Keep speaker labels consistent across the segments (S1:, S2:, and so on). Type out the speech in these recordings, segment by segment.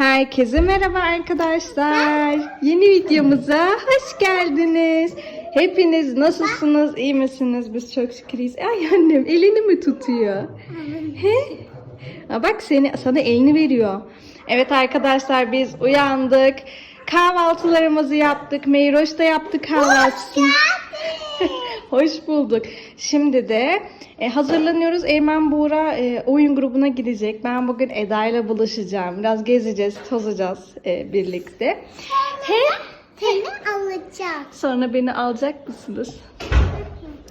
S1: Herkese merhaba arkadaşlar. Yeni videomuza hoş geldiniz. Hepiniz nasılsınız? İyi misiniz? Biz çok şükür iyiyiz. Ay annem elini mi tutuyor? He? Aa, bak seni sana elini veriyor. Evet arkadaşlar biz uyandık. Kahvaltılarımızı yaptık. Meyroş da yaptı kahvaltısını. Hoş bulduk. Şimdi de e, hazırlanıyoruz. Eymen Buğra e, oyun grubuna gidecek. Ben bugün Eda ile buluşacağım. Biraz gezeceğiz, tozacağız e, birlikte. He?
S2: Seni alacak.
S1: Sonra beni alacak mısınız?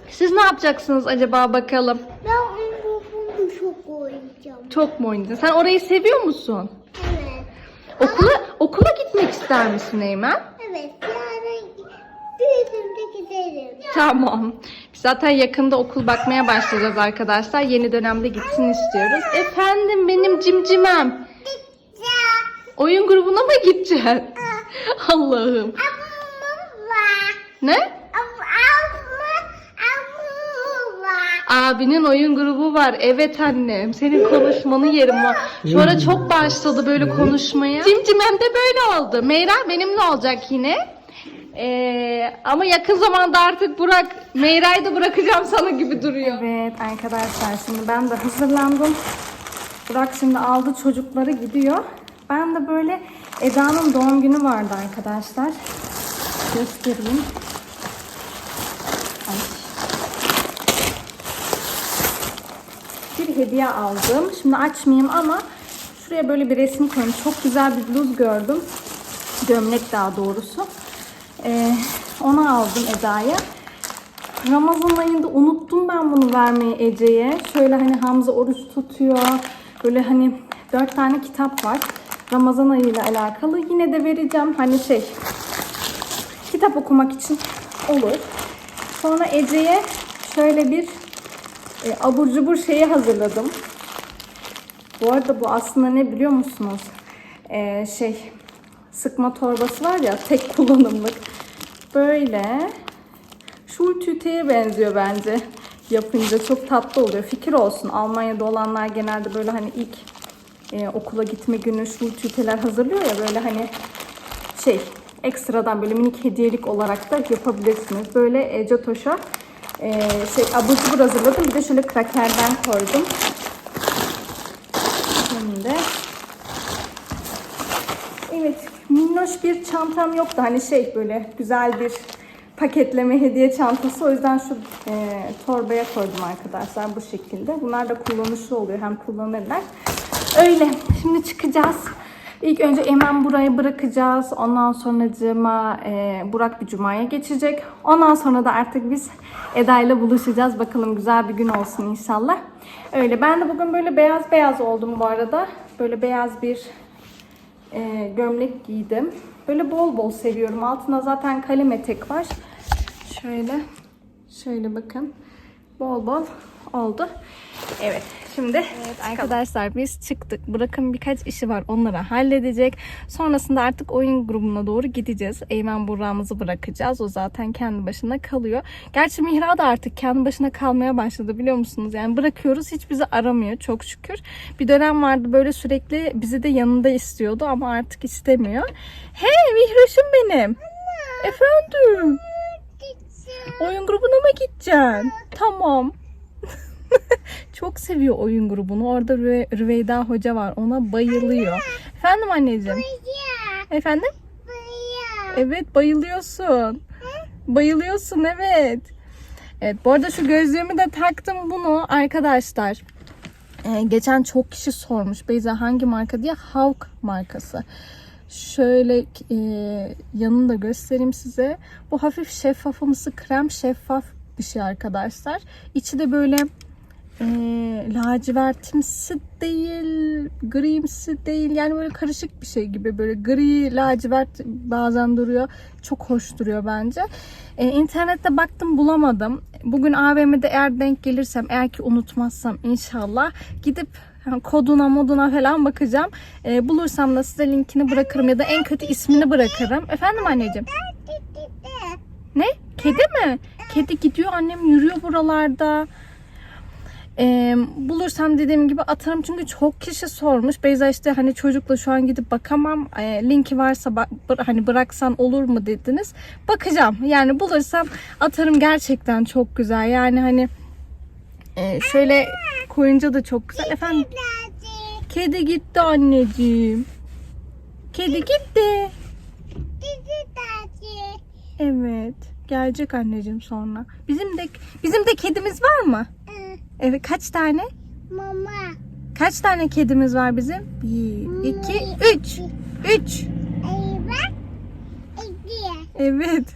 S1: Siz ne yapacaksınız acaba bakalım?
S2: Ben onu bunu çok oynayacağım.
S1: Çok mu oynadın? Sen orayı seviyor musun?
S2: Evet.
S1: Okula okula gitmek ister misin Eymen?
S2: Evet. Yarın büyüdüğümde giderim.
S1: Tamam. Biz zaten yakında okul bakmaya başlayacağız arkadaşlar. Yeni dönemde gitsin istiyoruz. Efendim benim cimcimem. Oyun grubuna mı gideceksin? Allah'ım. Ne? Abinin oyun grubu var. Evet annem. Senin konuşmanı yerim var. Şu ara çok başladı böyle konuşmaya. Cimcimem de böyle oldu. Meyra benimle olacak yine. Ee, ama yakın zamanda artık Burak, Meyra'yı da bırakacağım sana gibi duruyor. Evet arkadaşlar şimdi ben de hazırlandım. Burak şimdi aldı çocukları gidiyor. Ben de böyle Eda'nın doğum günü vardı arkadaşlar. Göstereyim. Ay. bir hediye aldım. Şimdi açmayayım ama şuraya böyle bir resim koyayım. Çok güzel bir bluz gördüm. Gömlek daha doğrusu. Ee, onu aldım Eda'ya. Ramazan ayında unuttum ben bunu vermeyi Ece'ye. Şöyle hani Hamza oruç tutuyor. Böyle hani dört tane kitap var. Ramazan ayıyla alakalı. Yine de vereceğim. Hani şey kitap okumak için olur. Sonra Ece'ye şöyle bir e, abur cubur şeyi hazırladım. Bu arada bu aslında ne biliyor musunuz? E, şey sıkma torbası var ya tek kullanımlık. Böyle şu tüteye benziyor bence. Yapınca çok tatlı oluyor. Fikir olsun. Almanya'da olanlar genelde böyle hani ilk e, okula gitme günü şu tüteler hazırlıyor ya böyle hani şey ekstradan böyle minik hediyelik olarak da yapabilirsiniz. Böyle e, Catoş'a e, şey abur cubur hazırladım. Bir de şöyle krakerden koydum. Şimdi evet minnoş bir çantam yoktu. Hani şey böyle güzel bir paketleme hediye çantası. O yüzden şu e, torbaya koydum arkadaşlar bu şekilde. Bunlar da kullanışlı oluyor. Hem kullanırlar. Öyle. Şimdi çıkacağız. İlk önce Emen buraya bırakacağız. Ondan sonra cuma, e, Burak bir cumaya geçecek. Ondan sonra da artık biz Eda ile buluşacağız. Bakalım güzel bir gün olsun inşallah. Öyle. Ben de bugün böyle beyaz beyaz oldum bu arada. Böyle beyaz bir e, gömlek giydim. Böyle bol bol seviyorum. Altına zaten kalem etek var. Şöyle. Şöyle bakın. Bol bol oldu. Evet. Şimdi evet, arkadaşlar biz çıktık. Burak'ın birkaç işi var. Onları halledecek. Sonrasında artık oyun grubuna doğru gideceğiz. Eymen Burak'ımızı bırakacağız. O zaten kendi başına kalıyor. Gerçi Mihra da artık kendi başına kalmaya başladı biliyor musunuz? Yani bırakıyoruz hiç bizi aramıyor çok şükür. Bir dönem vardı böyle sürekli bizi de yanında istiyordu ama artık istemiyor. Hey Mihraş'ım benim. Efendim. Oyun grubuna mı gideceksin? Tamam. Çok seviyor oyun grubunu. Orada Rüve- Rüveyda Hoca var. Ona bayılıyor. Efendim anneciğim? Efendim? Evet bayılıyorsun. Bayılıyorsun evet. Evet bu arada şu gözlüğümü de taktım bunu arkadaşlar. Ee, geçen çok kişi sormuş Beyza hangi marka diye Hawk markası. Şöyle e, yanını da göstereyim size. Bu hafif şeffafımsı krem şeffaf bir şey arkadaşlar. İçi de böyle e, lacivertimsi değil, grimsi değil. Yani böyle karışık bir şey gibi. Böyle gri, lacivert bazen duruyor. Çok hoş duruyor bence. E, internette baktım bulamadım. Bugün AVM'de eğer denk gelirsem, eğer ki unutmazsam inşallah gidip koduna moduna falan bakacağım. E, bulursam da size linkini bırakırım ya da en kötü ismini bırakırım. Efendim anneciğim? Ne? Kedi mi? Kedi gidiyor annem yürüyor buralarda. Ee, bulursam dediğim gibi atarım çünkü çok kişi sormuş. Beyza işte hani çocukla şu an gidip bakamam. Ee, linki varsa bak- hani bıraksan olur mu dediniz. Bakacağım. Yani bulursam atarım gerçekten çok güzel. Yani hani e, şöyle koyunca da çok güzel. Efendim kedi gitti anneciğim. Kedi gitti.
S2: Bizi birazcık.
S1: Evet. Gelecek anneciğim sonra. Bizim de bizim de kedimiz var mı?
S2: Hı,
S1: Evet kaç tane?
S2: Mama.
S1: Kaç tane kedimiz var bizim? Bir, iki, üç. Üç.
S2: İki.
S1: Evet.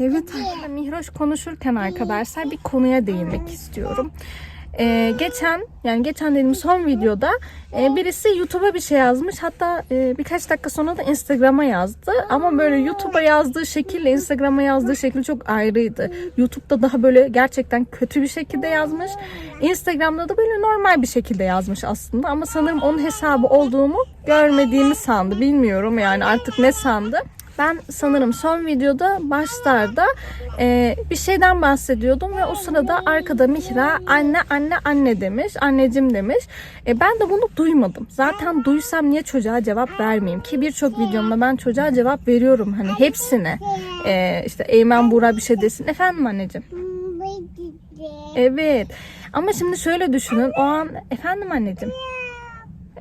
S1: Evet. Mihroş konuşurken arkadaşlar bir konuya değinmek istiyorum. Ee, geçen yani geçen dediğim son videoda e, birisi YouTube'a bir şey yazmış. Hatta e, birkaç dakika sonra da Instagram'a yazdı. Ama böyle YouTube'a yazdığı şekille Instagram'a yazdığı şekil çok ayrıydı. YouTube'da daha böyle gerçekten kötü bir şekilde yazmış. Instagram'da da böyle normal bir şekilde yazmış aslında. Ama sanırım onun hesabı olduğumu görmediğimi sandı. Bilmiyorum yani artık ne sandı. Ben sanırım son videoda başlarda e, bir şeyden bahsediyordum ve o sırada arkada Mihra anne anne anne demiş, anneciğim demiş. E, ben de bunu duymadım. Zaten duysam niye çocuğa cevap vermeyeyim ki birçok videomda ben çocuğa cevap veriyorum hani hepsine. E, işte Eymen Buğra bir şey desin. Efendim anneciğim? Evet. Ama şimdi şöyle düşünün. O an efendim anneciğim.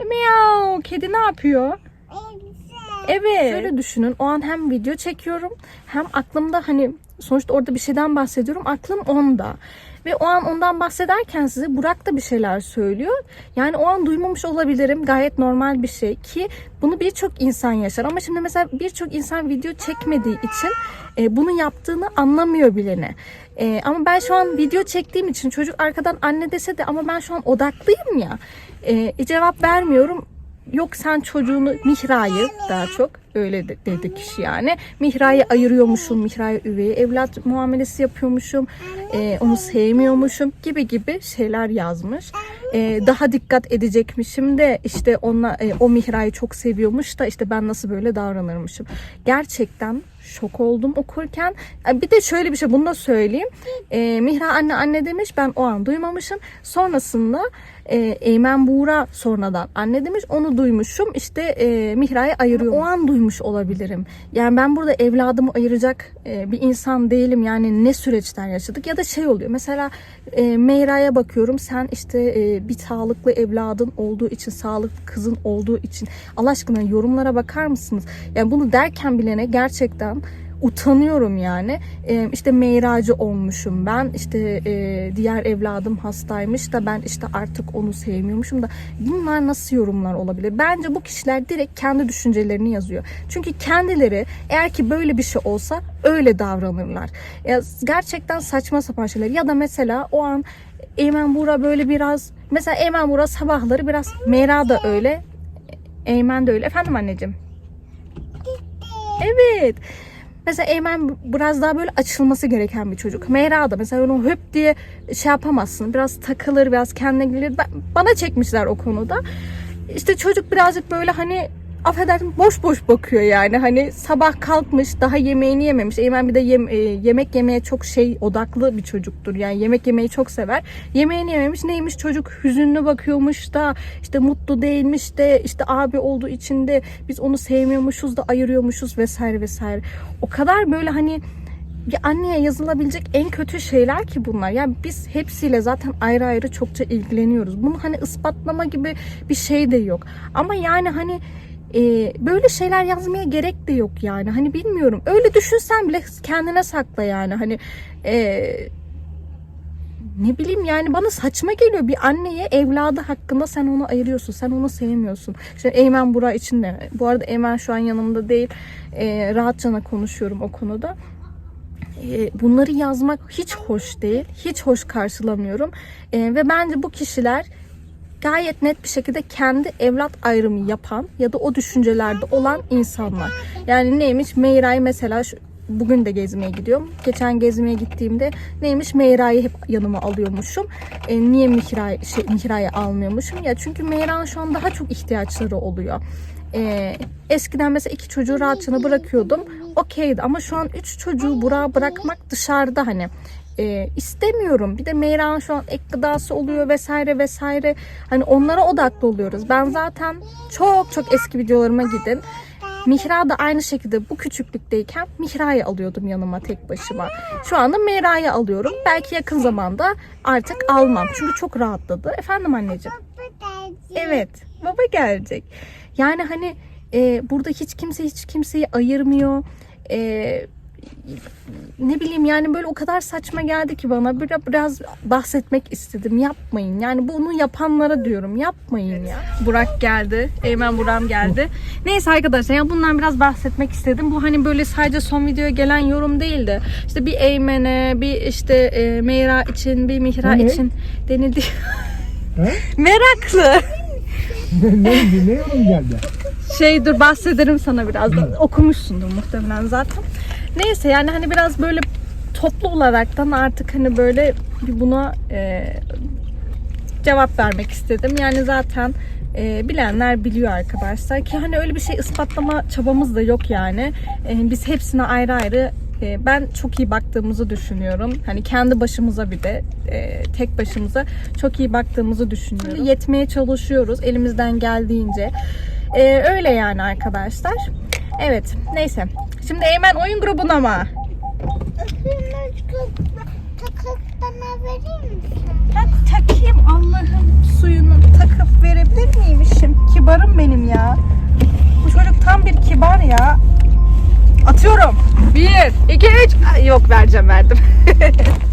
S1: Miyav. Kedi ne yapıyor? Evet. Şöyle düşünün. O an hem video çekiyorum hem aklımda hani sonuçta orada bir şeyden bahsediyorum. Aklım onda. Ve o an ondan bahsederken size Burak da bir şeyler söylüyor. Yani o an duymamış olabilirim. Gayet normal bir şey ki bunu birçok insan yaşar. Ama şimdi mesela birçok insan video çekmediği için e, bunu yaptığını anlamıyor bilene. E, ama ben şu an video çektiğim için çocuk arkadan anne dese de ama ben şu an odaklıyım ya. E, cevap vermiyorum yok sen çocuğunu Mihra'yı daha çok öyle de- dedi kişi yani. Mihra'yı ayırıyormuşum, Mihra'ya üvey evlat muamelesi yapıyormuşum, e, onu sevmiyormuşum gibi gibi şeyler yazmış. E, daha dikkat edecekmişim de işte ona e, o Mihra'yı çok seviyormuş da işte ben nasıl böyle davranırmışım. Gerçekten şok oldum okurken. E, Bir de şöyle bir şey bunu da söyleyeyim. E, Mihra anne anne demiş ben o an duymamışım. Sonrasında e, Eymen Buğra sonradan anne demiş onu duymuşum. İşte e, Mihra'yı ayırıyor. O an duymuş olabilirim. Yani ben burada evladımı ayıracak e, bir insan değilim. Yani ne süreçler yaşadık ya da şey oluyor. Mesela e, Meyra'ya bakıyorum. Sen işte e, bir sağlıklı evladın olduğu için, sağlıklı kızın olduğu için Allah aşkına yorumlara bakar mısınız? Yani bunu derken bilene gerçekten utanıyorum yani. Ee, işte meyracı olmuşum ben. İşte e, diğer evladım hastaymış da ben işte artık onu sevmiyormuşum da bunlar nasıl yorumlar olabilir? Bence bu kişiler direkt kendi düşüncelerini yazıyor. Çünkü kendileri eğer ki böyle bir şey olsa öyle davranırlar. Ya gerçekten saçma sapan şeyler. Ya da mesela o an Eymen Buğra böyle biraz mesela Eymen Buğra sabahları biraz Meyra da öyle. Eymen de öyle. Efendim anneciğim. Evet. Mesela Eymen biraz daha böyle açılması gereken bir çocuk. Meyra da mesela onu höp diye şey yapamazsın. Biraz takılır, biraz kendine gelir. Bana çekmişler o konuda. İşte çocuk birazcık böyle hani affedersin boş boş bakıyor yani. Hani sabah kalkmış daha yemeğini yememiş. Eymen bir de yem- e, yemek yemeye çok şey odaklı bir çocuktur. Yani yemek yemeyi çok sever. Yemeğini yememiş. Neymiş çocuk hüzünlü bakıyormuş da işte mutlu değilmiş de işte abi olduğu için de biz onu sevmiyormuşuz da ayırıyormuşuz vesaire vesaire. O kadar böyle hani bir anneye yazılabilecek en kötü şeyler ki bunlar. Yani biz hepsiyle zaten ayrı ayrı çokça ilgileniyoruz. Bunu hani ispatlama gibi bir şey de yok. Ama yani hani e, böyle şeyler yazmaya gerek de yok yani. Hani bilmiyorum. Öyle düşünsen bile kendine sakla yani. Hani e, ne bileyim yani bana saçma geliyor. Bir anneye evladı hakkında sen onu ayırıyorsun sen onu sevmiyorsun. İşte Eymen Bura için de. Bu arada Eymen şu an yanımda değil. E, rahatçana konuşuyorum o konuda. E, bunları yazmak hiç hoş değil. Hiç hoş karşılamıyorum. E, ve bence bu kişiler gayet net bir şekilde kendi evlat ayrımı yapan ya da o düşüncelerde olan insanlar. Yani neymiş Meyra'yı mesela şu, bugün de gezmeye gidiyorum. Geçen gezmeye gittiğimde neymiş Meyra'yı hep yanıma alıyormuşum. E, niye Mihra, şey, Mihra'yı almıyormuşum? Ya çünkü Meyra'nın şu an daha çok ihtiyaçları oluyor. E, eskiden mesela iki çocuğu rahatçına bırakıyordum. Okeydi ama şu an üç çocuğu Burak'a bırakmak dışarıda hani e, istemiyorum. Bir de Meyra'nın şu an ek gıdası oluyor vesaire vesaire. Hani onlara odaklı oluyoruz. Ben zaten çok çok eski videolarıma gidin. Mihra da aynı şekilde bu küçüklükteyken Mihra'yı alıyordum yanıma tek başıma. Şu anda Meyra'yı alıyorum. Belki yakın zamanda artık almam. Çünkü çok rahatladı. Efendim anneciğim? Evet. Baba gelecek. Yani hani e, burada hiç kimse hiç kimseyi ayırmıyor. E, ne bileyim yani böyle o kadar saçma geldi ki bana biraz, biraz bahsetmek istedim. Yapmayın. Yani bunu yapanlara diyorum yapmayın ya. Burak geldi. Eymen Buram geldi. Neyse arkadaşlar ya bundan biraz bahsetmek istedim. Bu hani böyle sadece son videoya gelen yorum değildi. İşte bir Eymen'e, bir işte e, Meyra için, bir Mihra
S3: Ne?
S1: için denildi. Meraklı.
S3: ne, ne, ne yorum geldi?
S1: Şey dur bahsederim sana birazdan. Okumuşsundur muhtemelen zaten. Neyse yani hani biraz böyle toplu olaraktan artık hani böyle buna e, cevap vermek istedim. Yani zaten e, bilenler biliyor arkadaşlar ki hani öyle bir şey ispatlama çabamız da yok yani. E, biz hepsine ayrı ayrı e, ben çok iyi baktığımızı düşünüyorum. Hani kendi başımıza bir de e, tek başımıza çok iyi baktığımızı düşünüyorum. Yetmeye çalışıyoruz elimizden geldiğince. E, öyle yani arkadaşlar. Evet neyse. Şimdi Eymen oyun grubuna mı?
S2: Misin?
S1: Ben takayım Allah'ım suyunu takıp verebilir miymişim? Kibarım benim ya. Bu çocuk tam bir kibar ya. Atıyorum. Bir, iki, üç. Ay, Yok vereceğim verdim.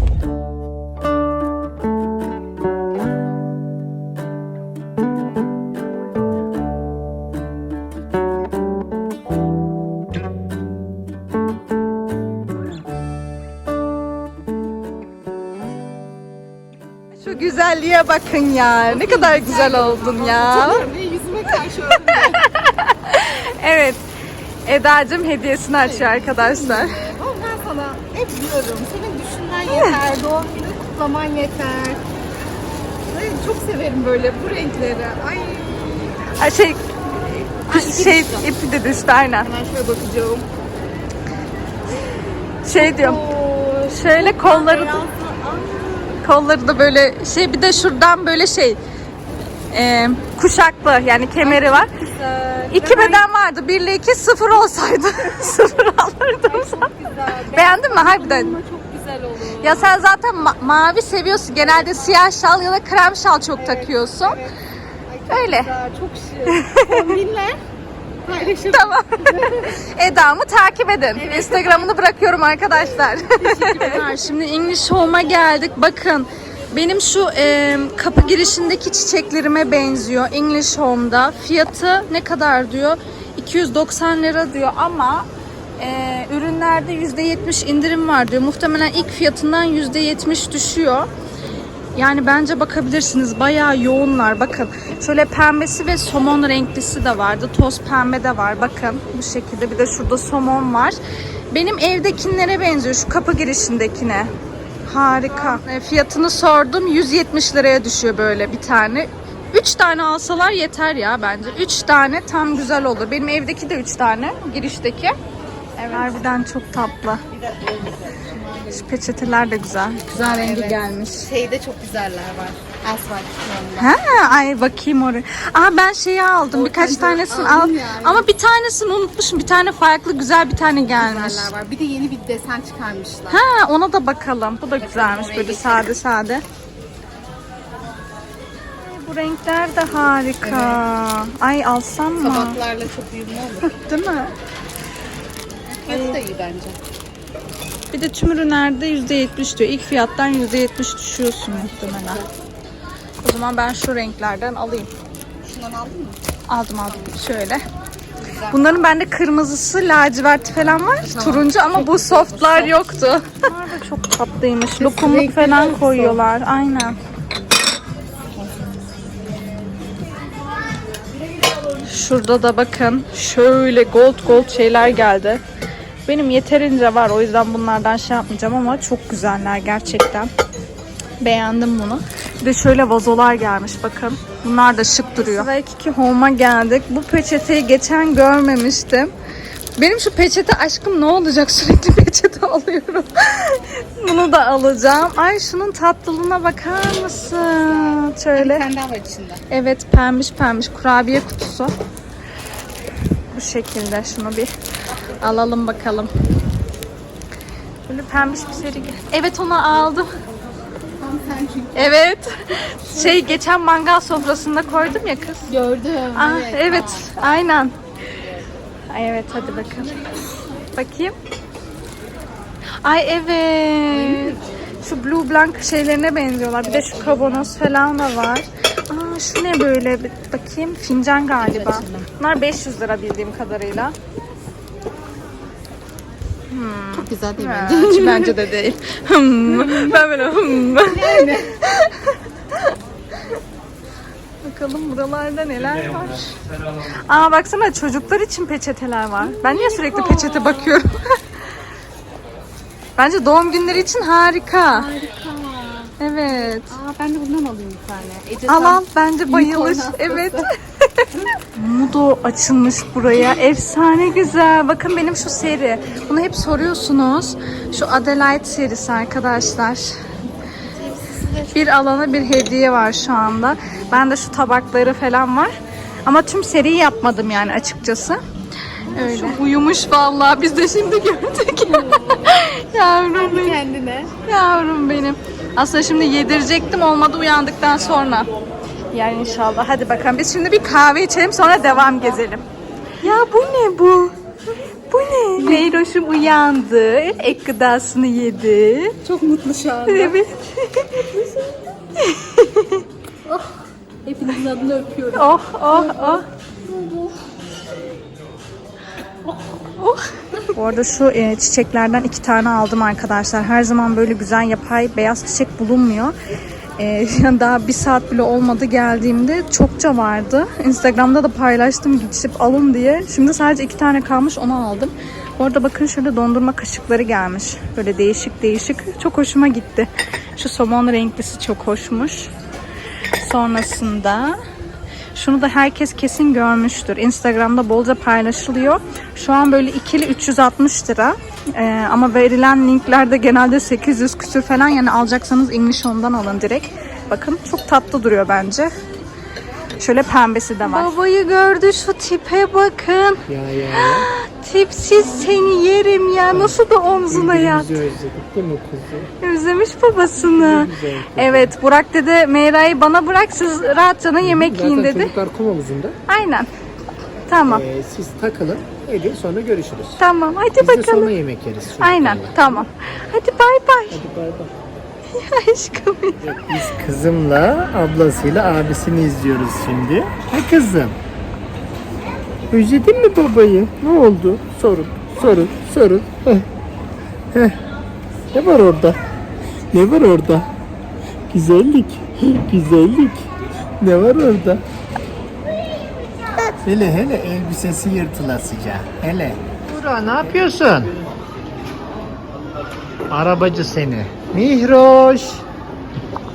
S1: güzelliğe bakın ya. Ne kadar güzel oldun ya.
S4: yüzüme karşı
S1: Evet. Eda'cığım hediyesini açıyor arkadaşlar.
S4: Ama ben sana hep diyorum. Senin düşünmen yeter. Doğum günü kutlaman yeter. Çok severim böyle bu renkleri. Ay
S1: Ay şey
S4: ipi
S1: şey
S4: düştü.
S1: ipi de düştü aynen.
S4: hemen şöyle bakacağım.
S1: Şey diyorum.
S4: Oo,
S1: Şöyle kolları
S4: beyazlı.
S1: Kolları da böyle şey bir de şuradan böyle şey e, kuşaklı yani kemeri var.
S4: güzel.
S1: İki beden vardı. Bir ile iki sıfır olsaydı sıfır alırdım.
S4: Çok güzel.
S1: Beğendin mi harbiden?
S4: Çok güzel olur.
S1: Ya sen zaten ma- mavi seviyorsun. Genelde siyah şal ya da krem şal çok takıyorsun.
S4: Ay, çok
S1: Öyle.
S4: Güzel, çok şık. Kombinler paylaşırım.
S1: Tamam. Eda'mı takip edin. Instagram'ını bırakıyorum arkadaşlar. Şimdi English Home'a geldik. Bakın benim şu e, kapı girişindeki çiçeklerime benziyor English Home'da. Fiyatı ne kadar diyor? 290 lira diyor ama e, ürünlerde %70 indirim var diyor. Muhtemelen ilk fiyatından %70 düşüyor. Yani bence bakabilirsiniz. Bayağı yoğunlar. Bakın şöyle pembesi ve somon renklisi de vardı. Toz pembe de var. Bakın bu şekilde. Bir de şurada somon var. Benim evdekilere benziyor. Şu kapı girişindekine. Harika. E, Fiyatını sordum. 170 liraya düşüyor böyle bir tane. 3 tane alsalar yeter ya bence. 3 tane tam güzel olur. Benim evdeki de 3 tane. Girişteki. Evet. Harbiden çok tatlı. Şu peçeteler de güzel. Güzel rengi
S4: Evet.
S1: gelmiş.
S4: Şeyde çok güzeller var. Asfalt.
S1: Ha, ay bakayım oraya. Aa ben şeyi aldım. Birkaç
S4: Ortacı
S1: tanesini
S4: aldın
S1: al.
S4: ya.
S1: Ama bir tanesini unutmuşum. Bir tane farklı güzel bir tane gelmiş.
S4: Güzeller var. Bir de yeni bir desen çıkarmışlar.
S1: Ha ona da bakalım. Bu da güzelmiş böyle
S4: geçelim.
S1: sade sade. Ay, Bu renkler de harika. Ay alsam mı?
S4: Tabaklarla çok uyumlu olur.
S1: Değil mi?
S4: Fiyatı da iyi bence.
S1: Bir de tüm ürünlerde %70 diyor. İlk fiyattan %70 düşüyorsun muhtemelen. O zaman ben şu renklerden alayım.
S4: Şundan aldın mı?
S1: Aldım aldım. Şöyle. Bunların bende kırmızısı, lacivert falan var. Turuncu ama bu softlar yoktu. Bunlar da çok tatlıymış. Lokumluk falan koyuyorlar. Aynen. Şurada da bakın şöyle gold gold şeyler geldi. Benim yeterince var o yüzden bunlardan şey yapmayacağım ama çok güzeller gerçekten. Beğendim bunu. Bir de şöyle vazolar gelmiş bakın. Bunlar da şık duruyor. Sıra 2 Home'a geldik. Bu peçeteyi geçen görmemiştim. Benim şu peçete aşkım ne olacak? Sürekli peçete alıyorum. Bunu da alacağım. Ay şunun tatlılığına bakar mısın? Şöyle.
S4: Var içinde.
S1: Evet pembiş pembiş kurabiye kutusu. Bu şekilde şunu bir alalım bakalım. Böyle pembiş bir seri. Evet onu aldım. Evet. Şey geçen mangal sofrasında koydum ya kız.
S4: gördüm.
S1: Aa, evet, aynen. Ay evet hadi bakalım. Bakayım. Ay evet. Şu blue blanc şeylerine benziyorlar. Bir de şu kavanoz falan da var. Aa şu ne böyle? Bir Bakayım fincan galiba. Bunlar 500 lira bildiğim kadarıyla.
S4: Çok güzel değil bence.
S1: bence de değil. Hmm, ben böyle hmm. Bakalım buralarda neler var. Aa baksana çocuklar için peçeteler var. Ben niye sürekli peçete bakıyorum? Bence doğum günleri için harika.
S4: Harika.
S1: Evet.
S4: Aa ben de bundan alayım bir tane. Ece
S1: Al al bence bayılır. Evet. Mudo açılmış buraya. Efsane güzel. Bakın benim şu seri. Bunu hep soruyorsunuz. Şu Adelaide serisi arkadaşlar. Bir alana bir hediye var şu anda. Ben de şu tabakları falan var. Ama tüm seriyi yapmadım yani açıkçası. Öyle. Şu uyumuş vallahi biz de şimdi gördük. Yavrum benim.
S4: kendine.
S1: Yavrum benim. Aslında şimdi yedirecektim olmadı uyandıktan sonra. Yani inşallah. Hadi bakalım biz şimdi bir kahve içelim sonra devam gezelim. Ya bu ne bu? Bu ne? Leyroş'um uyandı. Ek gıdasını yedi.
S4: Çok mutlu şu anda.
S1: Evet.
S4: Hepinizin adını öpüyorum.
S1: Oh oh oh. Oh. Bu arada şu e, çiçeklerden iki tane aldım arkadaşlar. Her zaman böyle güzel yapay beyaz çiçek bulunmuyor. E, yani daha bir saat bile olmadı geldiğimde çokça vardı. Instagram'da da paylaştım gidip alın diye. Şimdi sadece iki tane kalmış onu aldım. Bu arada bakın şurada dondurma kaşıkları gelmiş. Böyle değişik değişik. Çok hoşuma gitti. Şu somon renklisi çok hoşmuş. Sonrasında şunu da herkes kesin görmüştür. Instagram'da bolca paylaşılıyor. Şu an böyle ikili 360 lira. Ee, ama verilen linklerde genelde 800 küsür falan. Yani alacaksanız English Home'dan alın direkt. Bakın çok tatlı duruyor bence. Şöyle pembesi de var. Babayı gördü şu tipe bakın.
S3: Ya ya.
S1: Tipsiz seni yerim ya. Nasıl da omzuna yat.
S3: Özledik değil mi kızım?
S1: Özlemiş babasını.
S3: güzel kız.
S1: Evet Burak dedi Meyra'yı bana bırak siz rahatça yemek yiyin
S3: Zaten
S1: dedi.
S3: çocuklar kum havuzunda.
S1: Aynen. Tamam.
S3: Ee, siz takılın. Edin sonra görüşürüz.
S1: Tamam hadi
S3: Biz de
S1: bakalım.
S3: sonra yemek yeriz. çocuklarla.
S1: Aynen tamam. Hadi bay bay.
S3: Hadi bay bay.
S1: Aşkım.
S3: Biz kızımla ablasıyla abisini izliyoruz şimdi. Ha kızım. Özledin mi babayı? Ne oldu? Sorun, sorun, sorun. Heh. Heh. Ne var orada? Ne var orada? Güzellik, güzellik. Ne var orada? Hele hele elbisesi yırtılasıca. Hele. Bura ne yapıyorsun? Arabacı seni. Mihroş.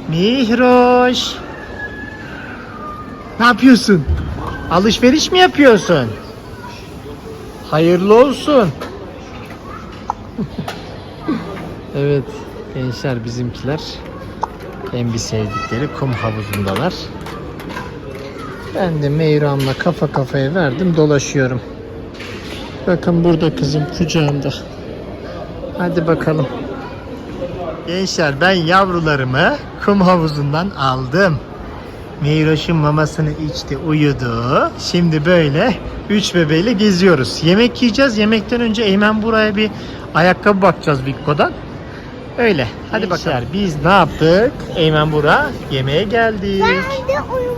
S3: Mihroş. Ne yapıyorsun? Alışveriş mi yapıyorsun? Hayırlı olsun. evet gençler bizimkiler en bir sevdikleri kum havuzundalar. Ben de Meyram'la kafa kafaya verdim dolaşıyorum. Bakın burada kızım kucağımda. Hadi bakalım. Gençler ben yavrularımı kum havuzundan aldım. Meyroş'un mamasını içti, uyudu. Şimdi böyle üç bebeğiyle geziyoruz. Yemek yiyeceğiz. Yemekten önce Eymen buraya bir ayakkabı bakacağız Vikko'dan. Öyle. Hadi bakalım. Biz ne yaptık? Eymen Bura yemeğe geldik.
S2: Ben de oyun.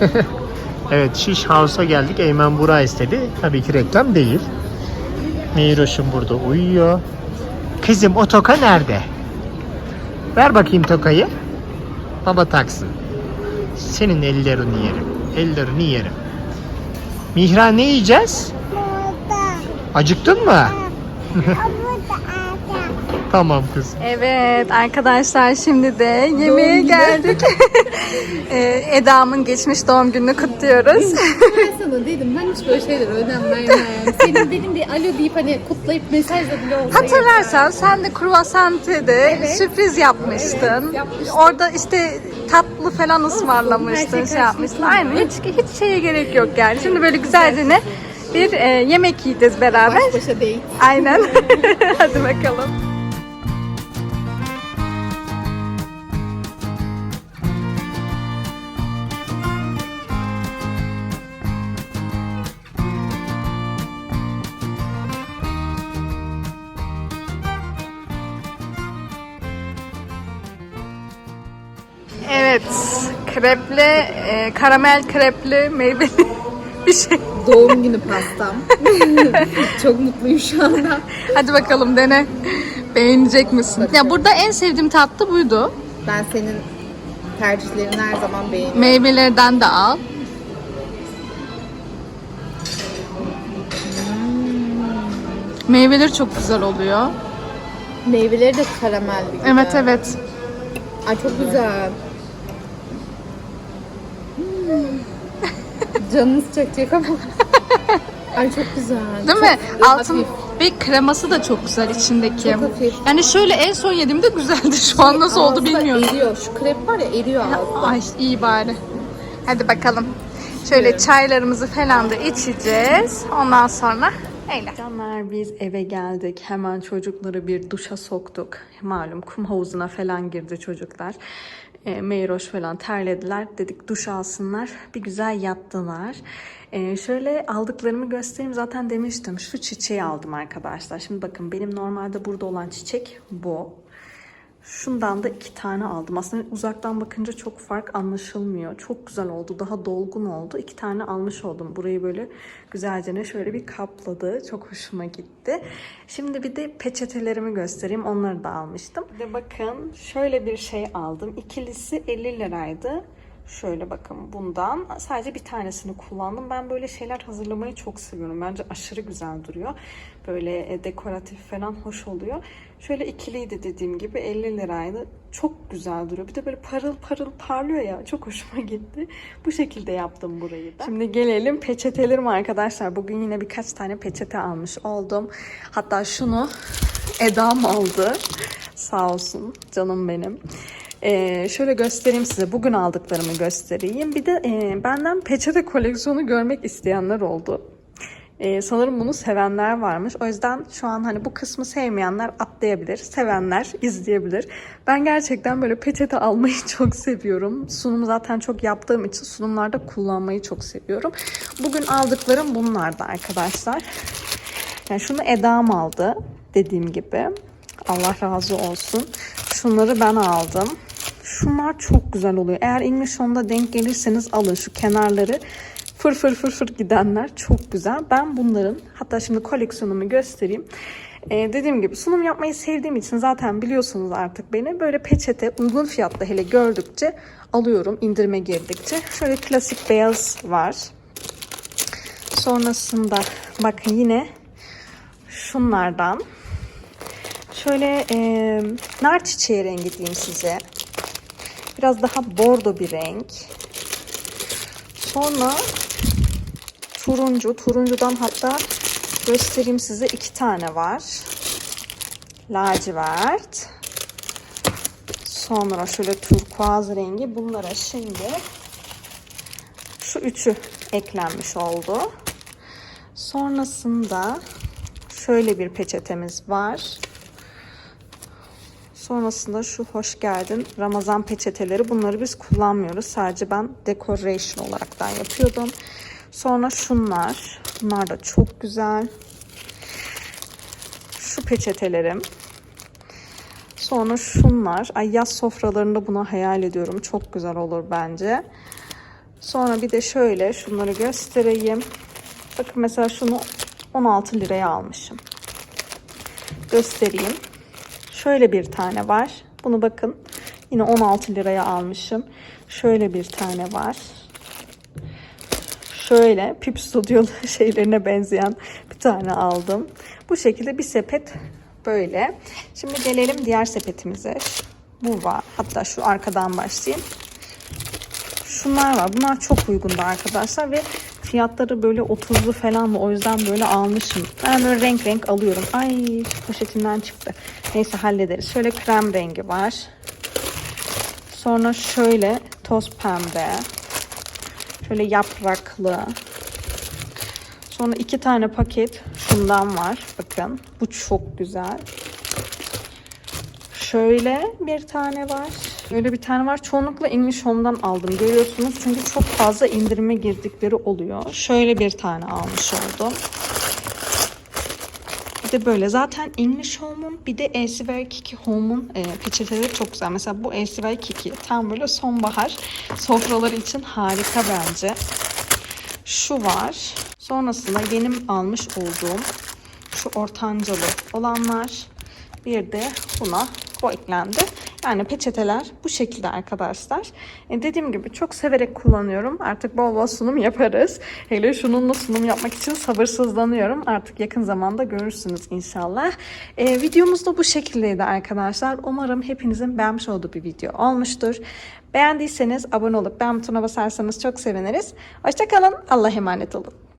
S3: Evet Şiş House'a geldik. Eymen Bura istedi. Tabii ki reklam değil. Meyroş'um burada uyuyor. Kızım o toka nerede? Ver bakayım tokayı. Baba taksın. Senin ellerini yerim. Ellerini yerim. Mihra ne yiyeceğiz? Acıktın mı? Tamam kız.
S1: Evet arkadaşlar şimdi de yemeğe geldik. Ee, Eda'mın geçmiş doğum gününü kutluyoruz.
S4: Ben sana dedim ben hiç böyle şeyler önem vermem. Senin dedim bir alo deyip hani kutlayıp mesajla bile olsa
S1: Hatırlarsan sen de Kruvasante'de
S4: Evet.
S1: sürpriz yapmıştın.
S4: Evet, yapmıştım.
S1: Orada işte tatlı falan ısmarlamıştın,
S4: şey
S1: şey yapmıştın.
S4: karşılıklı.
S1: Aynen hiç, hiç şeye gerek yok yani. Şimdi böyle güzelce ne bir e, yemek yiyeceğiz beraber.
S4: Baş başa değil.
S1: Aynen. Hadi bakalım. Evet, krepli, e, karamel krepli meyveli bir şey.
S4: Doğum günü pastam. Çok mutluyum şu anda.
S1: Hadi bakalım dene. Beğenecek misin? Ya burada en sevdiğim tatlı buydu.
S4: Ben senin tercihlerini her zaman beğeniyorum.
S1: Meyvelerden de al. Meyveleri çok güzel oluyor.
S4: Meyveleri de karamelli. gibi.
S1: Evet evet.
S4: Ay çok güzel. Canınız çekecek ama. Ay çok güzel.
S1: Değil mi?
S4: Çok
S1: Altın
S4: hafif.
S1: ve kreması da çok güzel içindeki.
S4: Çok hafif.
S1: Yani şöyle en son yediğimde güzeldi. Şu an nasıl oldu bilmiyorum.
S4: Eriyor. Şu krep var ya eriyor ağızda.
S1: Ay iyi bari. Hadi bakalım. Şöyle çaylarımızı falan da içeceğiz. Ondan sonra eyle. Canlar biz eve geldik. Hemen çocukları bir duşa soktuk. Malum kum havuzuna falan girdi çocuklar. E, Meyroş falan terlediler. Dedik duş alsınlar. Bir güzel yattılar. E, şöyle aldıklarımı göstereyim. Zaten demiştim. Şu çiçeği aldım arkadaşlar. Şimdi bakın benim normalde burada olan çiçek bu. Şundan da iki tane aldım. Aslında uzaktan bakınca çok fark anlaşılmıyor. Çok güzel oldu. Daha dolgun oldu. İki tane almış oldum. Burayı böyle güzelce ne şöyle bir kapladı. Çok hoşuma gitti. Şimdi bir de peçetelerimi göstereyim. Onları da almıştım. Bir de bakın şöyle bir şey aldım. İkilisi 50 liraydı. Şöyle bakın bundan sadece bir tanesini kullandım. Ben böyle şeyler hazırlamayı çok seviyorum. Bence aşırı güzel duruyor. Böyle e, dekoratif falan hoş oluyor. Şöyle ikiliydi dediğim gibi 50 liraydı. Çok güzel duruyor. Bir de böyle parıl parıl parlıyor ya. Çok hoşuma gitti. Bu şekilde yaptım burayı da. Şimdi gelelim peçetelerim arkadaşlar. Bugün yine birkaç tane peçete almış oldum. Hatta şunu Eda'm aldı. Sağ olsun canım benim. Ee, şöyle göstereyim size. Bugün aldıklarımı göstereyim. Bir de e, benden peçete koleksiyonu görmek isteyenler oldu. Ee, sanırım bunu sevenler varmış. O yüzden şu an hani bu kısmı sevmeyenler atlayabilir. Sevenler izleyebilir. Ben gerçekten böyle peçete almayı çok seviyorum. Sunumu zaten çok yaptığım için sunumlarda kullanmayı çok seviyorum. Bugün aldıklarım bunlardı arkadaşlar. Yani şunu Eda'm aldı dediğim gibi. Allah razı olsun. Şunları ben aldım. Şunlar çok güzel oluyor. Eğer English Home'da denk gelirseniz alın şu kenarları. Fır fır fır fır gidenler çok güzel. Ben bunların hatta şimdi koleksiyonumu göstereyim. Ee, dediğim gibi sunum yapmayı sevdiğim için zaten biliyorsunuz artık beni. Böyle peçete uygun fiyatlı hele gördükçe alıyorum indirime girdikçe. Şöyle klasik beyaz var. Sonrasında bakın yine şunlardan. Şöyle e, nar çiçeği rengi diyeyim size. Biraz daha bordo bir renk. Sonra turuncu. Turuncudan hatta göstereyim size iki tane var. Lacivert. Sonra şöyle turkuaz rengi. Bunlara şimdi şu üçü eklenmiş oldu. Sonrasında şöyle bir peçetemiz var. Sonrasında şu hoş geldin Ramazan peçeteleri. Bunları biz kullanmıyoruz. Sadece ben decoration olaraktan yapıyordum. Sonra şunlar. Bunlar da çok güzel. Şu peçetelerim. Sonra şunlar. Ay yaz sofralarında bunu hayal ediyorum. Çok güzel olur bence. Sonra bir de şöyle şunları göstereyim. Bakın mesela şunu 16 liraya almışım. Göstereyim. Şöyle bir tane var. Bunu bakın. Yine 16 liraya almışım. Şöyle bir tane var. Şöyle Pip Studio şeylerine benzeyen bir tane aldım. Bu şekilde bir sepet böyle. Şimdi gelelim diğer sepetimize. Bu var. Hatta şu arkadan başlayayım. Şunlar var. Bunlar çok uygundu arkadaşlar ve fiyatları böyle 30'lu falan mı? O yüzden böyle almışım. Ben böyle renk renk alıyorum. Ay poşetimden çıktı. Neyse hallederiz. Şöyle krem rengi var. Sonra şöyle toz pembe. Şöyle yapraklı. Sonra iki tane paket şundan var. Bakın bu çok güzel. Şöyle bir tane var. Böyle bir tane var. Çoğunlukla English Home'dan aldım. Görüyorsunuz çünkü çok fazla indirime girdikleri oluyor. Şöyle bir tane almış oldum. Bir de böyle. Zaten English Home'un bir de Elsevier Kiki Home'un e, peçeteleri çok güzel. Mesela bu Elsevier Kiki tam böyle sonbahar sofraları için harika bence. Şu var. Sonrasında benim almış olduğum şu ortancalı olanlar. Bir de buna bu eklendi. Yani peçeteler bu şekilde arkadaşlar. E dediğim gibi çok severek kullanıyorum. Artık bol bol sunum yaparız. Hele şununla sunum yapmak için sabırsızlanıyorum. Artık yakın zamanda görürsünüz inşallah. E, videomuz da bu şekildeydi arkadaşlar. Umarım hepinizin beğenmiş olduğu bir video olmuştur. Beğendiyseniz abone olup beğen butonuna basarsanız çok seviniriz. Hoşçakalın. Allah'a emanet olun.